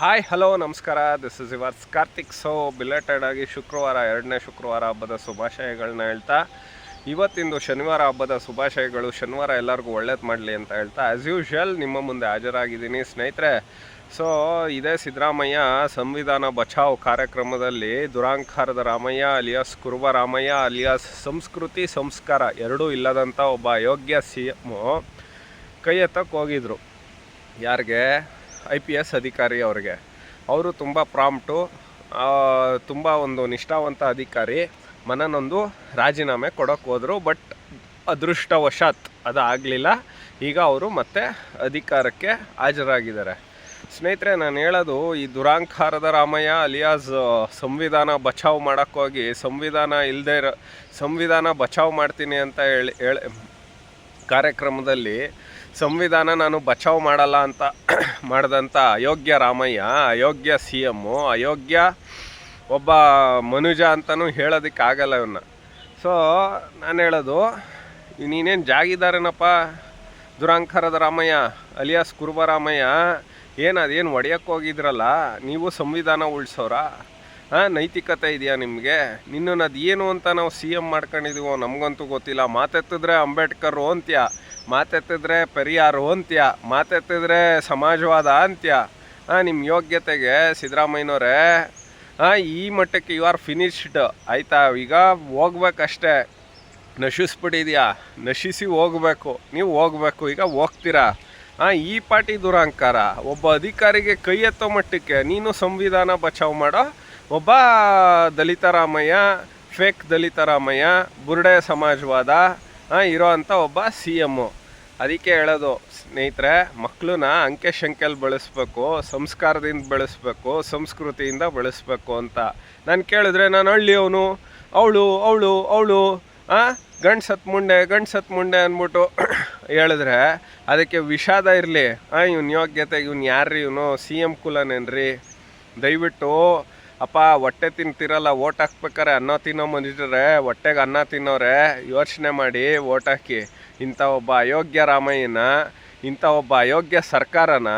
Hi hello ನಮಸ್ಕಾರ. This is yours Karthik. So belated ಆಗಿ ಶುಕ್ರವಾರ, ಎರಡನೇ ಶುಕ್ರವಾರ ಹಬ್ಬದ ಶುಭಾಶಯಗಳನ್ನ ಹೇಳ್ತಾ, ಇವತ್ತಿಂದು ಶನಿವಾರ ಹಬ್ಬದ ಶುಭಾಶಯಗಳು ಶನಿವಾರ ಎಲ್ಲರಿಗೂ ಒಳ್ಳೇದು ಮಾಡಲಿ ಅಂತ ಹೇಳ್ತಾ ಆ್ಯಸ್ ಯೂಶ್ವಲ್ ನಿಮ್ಮ ಮುಂದೆ ಹಾಜರಾಗಿದ್ದೀನಿ ಸ್ನೇಹಿತರೆ. ಸೊ ಇದೇ ಸಿದ್ದರಾಮಯ್ಯ, ಸಂವಿಧಾನ ಬಚಾವ್ ಕಾರ್ಯಕ್ರಮದಲ್ಲಿ ದುರಾಂಕಾರದ ರಾಮಯ್ಯ ಅಲಿಯಾಸ್ ಕುರುಬ ರಾಮಯ್ಯ ಅಲಿಯಾಸ್ ಸಂಸ್ಕೃತಿ ಸಂಸ್ಕಾರ ಎರಡೂ ಇಲ್ಲದಂಥ ಒಬ್ಬ ಅಯೋಗ್ಯ ಸಿ ಎಮ್ಮು ಕೈ ಎತ್ತಕ್ಕೆ ಹೋಗಿದ್ರು. ಯಾರಿಗೆ? ಐ ಪಿ ಎಸ್ ಅಧಿಕಾರಿ ಅವರಿಗೆ. ಅವರು ತುಂಬ ಪ್ರಾಂಪ್ಟು ತುಂಬ ಒಂದು ನಿಷ್ಠಾವಂತ ಅಧಿಕಾರಿ. ಮನನೊಂದು ರಾಜೀನಾಮೆ ಕೊಡೋಕೆ ಹೋದರು, ಬಟ್ ಅದೃಷ್ಟವಶಾತ್ ಅದು ಆಗಲಿಲ್ಲ ಈಗ ಅವರು ಮತ್ತೆ ಅಧಿಕಾರಕ್ಕೆ ಹಾಜರಾಗಿದ್ದಾರೆ. ಸ್ನೇಹಿತರೆ, ನಾನು ಹೇಳೋದು, ಈ ದುರಾಂಕಾರದ ರಾಮಯ್ಯ ಅಲಿಯಾಸ್ ಸಂವಿಧಾನ ಬಚಾವ್ ಮಾಡೋಕ್ಕೋಗಿ ಸಂವಿಧಾನ ಇಲ್ಲದೆ ಇರೋ, ಸಂವಿಧಾನ ಬಚಾವ್ ಮಾಡ್ತೀನಿ ಅಂತ ಹೇಳಿ ಹೇಳಿ, ಕಾರ್ಯಕ್ರಮದಲ್ಲಿ ಸಂವಿಧಾನ ನಾನು ಬಚಾವ್ ಮಾಡಲ್ಲ ಅಂತ ಮಾಡಿದಂಥ ಅಯೋಗ್ಯ ರಾಮಯ್ಯ, ಅಯೋಗ್ಯ ಸಿ ಎಮ್ಮು ಅಯೋಗ್ಯ ಒಬ್ಬ ಮನುಜ ಅಂತಲೂ ಹೇಳೋದಕ್ಕಾಗಲ್ಲ ಇವನ್ನ ಸೊ ನಾನು ಹೇಳೋದು, ನೀನೇನು ಜಾಗಿದಾರೇನಪ್ಪ? ದುರಾಂಕರದ ರಾಮಯ್ಯ, ಅಲಿಯಾಸ್ ಕುರುಬ ರಾಮಯ್ಯ, ಏನು ಅದೇನು ಒಡೆಯೋಕ್ಕೋಗಿದ್ರಲ್ಲ ನೀವು ಸಂವಿಧಾನ ಉಳಿಸೋರ? ನೈತಿಕತೆ ಇದೆಯಾ ನಿಮಗೆ? ನಿನ್ನನ್ನು ಅದು ಏನು ಅಂತ ನಾವು ಸಿ ಎಂ ಮಾಡ್ಕೊಂಡಿದ್ದೀವೋ ನಮಗಂತೂ ಗೊತ್ತಿಲ್ಲ. ಮಾತೆತ್ತಿದ್ರೆ ಅಂಬೇಡ್ಕರ್ ಅಂತ್ಯ, ಮಾತೆತ್ತಿದ್ರೆ ಪೆರಿಯಾರು ಅಂತ್ಯ, ಮಾತೆತ್ತಿದ್ರೆ ಸಮಾಜವಾದ ಅಂತ್ಯ. ನಿಮ್ಮ ಯೋಗ್ಯತೆಗೆ ಸಿದ್ದರಾಮಯ್ಯನವರೇ ಈ ಮಟ್ಟಕ್ಕೆ ಯು ಆರ್ ಫಿನಿಶ್ಡ್ ಆಯಿತಾ? ಈಗ ಹೋಗ್ಬೇಕಷ್ಟೇ. ನಶಿಸ್ಬಿಟ್ಟಿದ್ಯಾ? ನಶಿಸಿ ಹೋಗಬೇಕು. ನೀವು ಹೋಗ್ಬೇಕು. ಈಗ ಹೋಗ್ತೀರಾ? ಹಾಂ, ಈ ಪಾಟಿ ದುರಹಂಕಾರ ಒಬ್ಬ ಅಧಿಕಾರಿಗೆ ಕೈ ಎತ್ತೋ ಮಟ್ಟಕ್ಕೆ ನೀನು ಸಂವಿಧಾನ ಬಚಾವ್ ಮಾಡೋ. ಒಬ್ಬ ದಲಿತ ರಾಮಯ್ಯ, ಫೇಕ್ ದಲಿತ ರಾಮಯ್ಯ, ಬುರುಡೆ ಸಮಾಜವಾದ ಇರೋ ಅಂಥ ಒಬ್ಬ ಸಿ ಎಮ್ಮು ಅದಕ್ಕೆ ಹೇಳೋದು, ಸ್ನೇಹಿತರೆ ಮಕ್ಕಳನ್ನ ಅಂಕೆ ಶಂಕೆಲಿ ಬಳಸಬೇಕು, ಸಂಸ್ಕಾರದಿಂದ ಬೆಳೆಸ್ಬೇಕು, ಸಂಸ್ಕೃತಿಯಿಂದ ಬೆಳೆಸ್ಬೇಕು ಅಂತ. ನಾನು ಕೇಳಿದ್ರೆ ನಾನು ಹಳ್ಳಿಯವನು, ಅವಳು ಅವಳು ಅವಳು ಗಂಡು ಸತ್ ಮುಂಡೆ, ಗಂಡು ಸತ್ ಮುಂಡೆ ಅಂದ್ಬಿಟ್ಟು ಹೇಳಿದ್ರೆ ಅದಕ್ಕೆ ವಿಷಾದ ಇರಲಿ. ಇವ್ನ ಯೋಗ್ಯತೆ, ಇವ್ನು ಯಾರ್ರಿ ಇವನು? ಸಿ ಎಂ ಕುಲನೇನ್ರಿ? ದಯವಿಟ್ಟು ಅಪ್ಪ, ಹೊಟ್ಟೆ ತಿಂತಿರಲ್ಲ, ಓಟ್ ಹಾಕ್ಬೇಕಾರೆ ಅನ್ನ ತಿನ್ನೋ ಮನುಷ್ಯರೇ, ಹೊಟ್ಟೆಗೆ ಅನ್ನ ತಿನ್ನೋರೆ, ಯೋಚನೆ ಮಾಡಿ ಓಟ್ ಹಾಕಿ. ಇಂಥ ಒಬ್ಬ ಅಯೋಗ್ಯ ರಾಮಯ್ಯನ, ಇಂಥ ಒಬ್ಬ ಅಯೋಗ್ಯ ಸರ್ಕಾರನ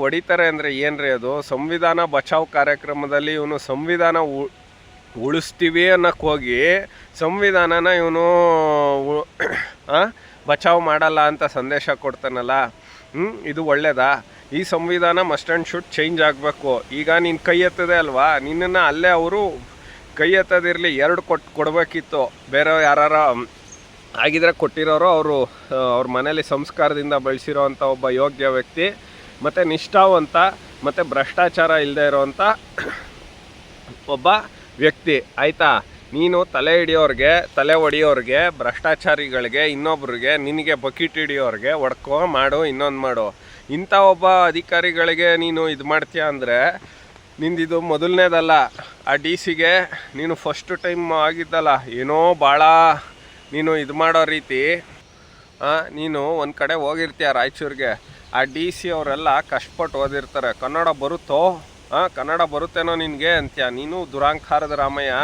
ಹೊಡಿತಾರೆ ಅಂದರೆ ಏನ್ರಿ ಅದು? ಸಂವಿಧಾನ ಬಚಾವ್ ಕಾರ್ಯಕ್ರಮದಲ್ಲಿ ಇವನು ಸಂವಿಧಾನ ಉ, ಉಳಿಸ್ತೀವಿ ಅನ್ನಕ್ಕೆ ಹೋಗಿ ಸಂವಿಧಾನನ ಇವನು ಬಚಾವ್ ಮಾಡಲ್ಲ ಅಂತ ಸಂದೇಶ ಕೊಡ್ತಾನಲ್ಲ? ಇದು ಒಳ್ಳೇದಾ? ಈ ಸಂವಿಧಾನ ಮಸ್ಟ್ ಆ್ಯಂಡ್ ಶುಡ್ ಚೇಂಜ್ ಆಗಬೇಕು. ಈಗ ನೀನು ಕೈ ಎತ್ತದೆ ಅಲ್ವಾ? ನಿನ್ನನ್ನು ಅಲ್ಲೇ ಅವರು ಕೈ ಎತ್ತದಿರಲಿ ಎರಡು ಕೊಟ್ಟು ಕೊಡಬೇಕಿತ್ತು. ಬೇರೆ ಯಾರಾರ ಆಗಿದ್ರೆ ಕೊಟ್ಟಿರೋರು ಅವರು ಅವ್ರ ಮನೇಲಿ ಸಂಸ್ಕಾರದಿಂದ ಬೆಳೆಸಿರೋ ಅಂಥ ಒಬ್ಬ ಯೋಗ್ಯ ವ್ಯಕ್ತಿ, ಮತ್ತು ನಿಷ್ಠಾವಂತ, ಮತ್ತು ಭ್ರಷ್ಟಾಚಾರ ಇಲ್ಲದೆ ಇರೋವಂಥ ಒಬ್ಬ ವ್ಯಕ್ತಿ. ಆಯಿತಾ? ನೀನು ತಲೆ ಹಿಡಿಯೋರಿಗೆ, ತಲೆ ಹೊಡಿಯೋರಿಗೆ ಭ್ರಷ್ಟಾಚಾರಿಗಳಿಗೆ, ಇನ್ನೊಬ್ರಿಗೆ, ನಿನಗೆ ಬಕೀಟ್ ಹಿಡಿಯೋರಿಗೆ ಒಡ್ಕೋ ಮಾಡು, ಇನ್ನೊಂದು ಮಾಡು. ಇಂಥ ಒಬ್ಬ ಅಧಿಕಾರಿಗಳಿಗೆ ನೀನು ಇದು ಮಾಡ್ತೀಯ ಅಂದರೆ ನಿಂದಿದು ಮೊದಲನೇದಲ್ಲ. ಆ ಡಿ ಸಿಗೆ ನೀನು ಫಸ್ಟ್ ಟೈಮ್ ಆಗಿದ್ದಲ್ಲ. ಏನೋ ಭಾಳ ನೀನು ಇದು ಮಾಡೋ ರೀತಿ ನೀನು ಒಂದು ಕಡೆ ಹೋಗಿರ್ತೀಯ ರಾಯಚೂರಿಗೆ. ಆ ಡಿ ಸಿ ಅವರೆಲ್ಲ ಕಷ್ಟಪಟ್ಟು ಓದಿರ್ತಾರೆ. ಕನ್ನಡ ಬರುತ್ತೋ ಹಾಂ ಕನ್ನಡ ಬರುತ್ತೇನೋ ನಿನಗೆ ಅಂತೀಯ. ನೀನು ದುರಾಂಕಾರದ ರಾಮಯ್ಯ.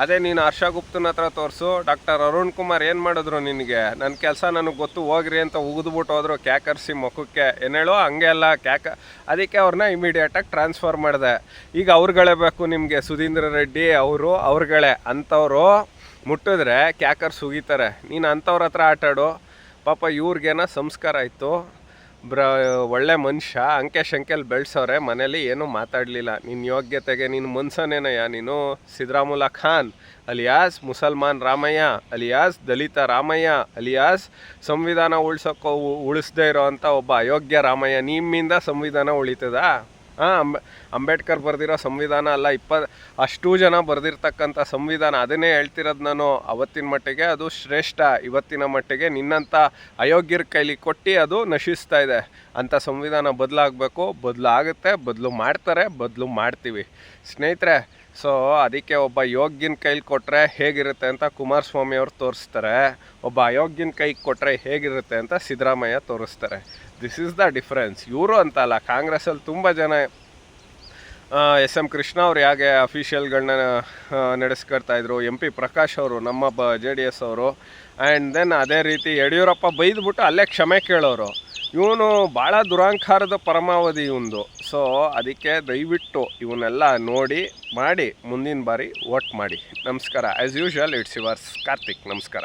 ಅದೇ ನೀನು ಹರ್ಷ ಗುಪ್ತನ ಹತ್ರ ತೋರಿಸು. ಡಾಕ್ಟರ್ ಅರುಣ್ ಕುಮಾರ್ ಏನು ಮಾಡಿದ್ರು ನಿನಗೆ? ನನ್ನ ಕೆಲಸ ನನಗೆ ಗೊತ್ತು, ಹೋಗ್ರಿ ಅಂತ ಉಗಿದ್ಬಿಟ್ಟು ಹೋದ್ರು ಕ್ಯಾಕರ್ಸಿ ಮುಖಕ್ಕೆ. ಏನು ಹೇಳೋ ಹಂಗೆ ಅಲ್ಲ, ಕ್ಯಾಕ ಅದಕ್ಕೆ ಅವ್ರನ್ನ ಇಮಿಡಿಯೇಟಾಗಿ ಟ್ರಾನ್ಸ್ಫರ್ ಮಾಡಿದೆ. ಈಗ ಅವ್ರುಗಳೇ ಬೇಕು ನಿಮಗೆ, ಸುಧೀಂದ್ರ ರೆಡ್ಡಿ ಅವರು, ಅವ್ರುಗಳೇ. ಅಂಥವ್ರು ಮುಟ್ಟಿದ್ರೆ ಕ್ಯಾಕರ್ಸ್ ಉಗಿತಾರೆ. ನೀನು ಅಂಥವ್ರ ಹತ್ರ ಆಟಾಡು. ಪಾಪ ಇವ್ರಿಗೇನೋ ಸಂಸ್ಕಾರ ಇತ್ತು ಬ್ರ, ಒಳ್ಳೆ ಮನುಷ್ಯ ಅಂಕೆ ಶಂಕೆಲ್ ಬೆಳೆಸೋರೆ ಮನೇಲಿ ಏನೂ ಮಾತಾಡಲಿಲ್ಲ. ನಿನ್ನ ಯೋಗ್ಯತೆಗೆ ನಿನ್ನ ಮನ್ಸನೇನಯ್ಯ ನೀನು ಸಿದ್ದರಾಮುಲ್ಲಾ ಖಾನ್, ಅಲಿಯಾಸ್ ಮುಸಲ್ಮಾನ್ ರಾಮಯ್ಯ, ಅಲಿಯಾಸ್ ದಲಿತ ರಾಮಯ್ಯ, ಅಲಿಯಾಸ್ ಸಂವಿಧಾನ ಉಳ್ಸೋಕ್ಕೋ ಉಳಿಸ್ದೇ ಇರೋವಂಥ ಒಬ್ಬ ಅಯೋಗ್ಯ ರಾಮಯ್ಯ ನಿಮ್ಮಿಂದ ಸಂವಿಧಾನ ಉಳಿತದಾ? ಹಾಂ, ಅಂಬೇ, ಅಂಬೇಡ್ಕರ್ ಬರೆದಿರೋ ಸಂವಿಧಾನ ಅಲ್ಲ ಇಪ್ಪ ಅಷ್ಟು ಜನ ಬರೆದಿರ್ತಕ್ಕಂಥ ಸಂವಿಧಾನ. ಅದನ್ನೇ ಹೇಳ್ತಿರೋದು ನಾನು ಅವತ್ತಿನ ಮಟ್ಟಿಗೆ. ಅದು ಶ್ರೇಷ್ಠ ಇವತ್ತಿನ ಮಟ್ಟಿಗೆ. ನಿನ್ನಂಥ ಅಯೋಗ್ಯರ ಕೈಲಿ ಕೊಟ್ಟು ಅದು ನಶಿಸ್ತಾ ಇದೆ. ಅಂಥ ಸಂವಿಧಾನ ಬದಲಾಗಬೇಕು, ಬದಲಾಗುತ್ತೆ, ಬದಲು ಮಾಡ್ತಾರೆ, ಬದಲು ಮಾಡ್ತೀವಿ. ಸ್ನೇಹಿತರೆ, ಸೊ ಅದಕ್ಕೆ ಒಬ್ಬ ಯೋಗ್ಯನ ಕೈಲಿ ಕೊಟ್ಟರೆ ಹೇಗಿರುತ್ತೆ ಅಂತ ಕುಮಾರಸ್ವಾಮಿ ಅವರು ತೋರಿಸ್ತಾರೆ. ಒಬ್ಬ ಅಯೋಗ್ಯನ ಕೈಗೆ ಕೊಟ್ಟರೆ ಹೇಗಿರುತ್ತೆ ಅಂತ ಸಿದ್ದರಾಮಯ್ಯ ತೋರಿಸ್ತಾರೆ. ದಿಸ್ ಇಸ್ ದ ಡಿಫ್ರೆನ್ಸ್ ಇವರು ಅಂತಲ್ಲ, ಕಾಂಗ್ರೆಸ್ಸಲ್ಲಿ ತುಂಬ ಜನ ಎಸ್ ಎಂ ಕೃಷ್ಣ ಅವ್ರು ಹೇಗೆ ಅಫಿಷಿಯಲ್ಗಳನ್ನ ನಡೆಸ್ಕೊಳ್ತಾ ಇದ್ರು, ಎಂ ಪಿ ಪ್ರಕಾಶ್ ಅವರು, ನಮ್ಮ ಬ, ಜೆ ಡಿ ಎಸ್ ಅವರು ಆ್ಯಂಡ್ ದೆನ್ ಅದೇ ರೀತಿ ಯಡಿಯೂರಪ್ಪ ಬೈದ್ಬಿಟ್ಟು ಅಲ್ಲೇ ಕ್ಷಮೆ ಕೇಳೋರು. ಇವನು ಭಾಳ ದುರಾಂಕಾರದ ಪರಮಾವಧಿ ಇವನು ಸೊ ಅದಕ್ಕೆ ದಯವಿಟ್ಟು ಇವನ್ನೆಲ್ಲ ನೋಡಿ, ಮಾಡಿ, ಮುಂದಿನ ಬಾರಿ ವೋಟ್ ಮಾಡಿ. ನಮಸ್ಕಾರ. As usual it's yours Karthik ನಮಸ್ಕಾರ.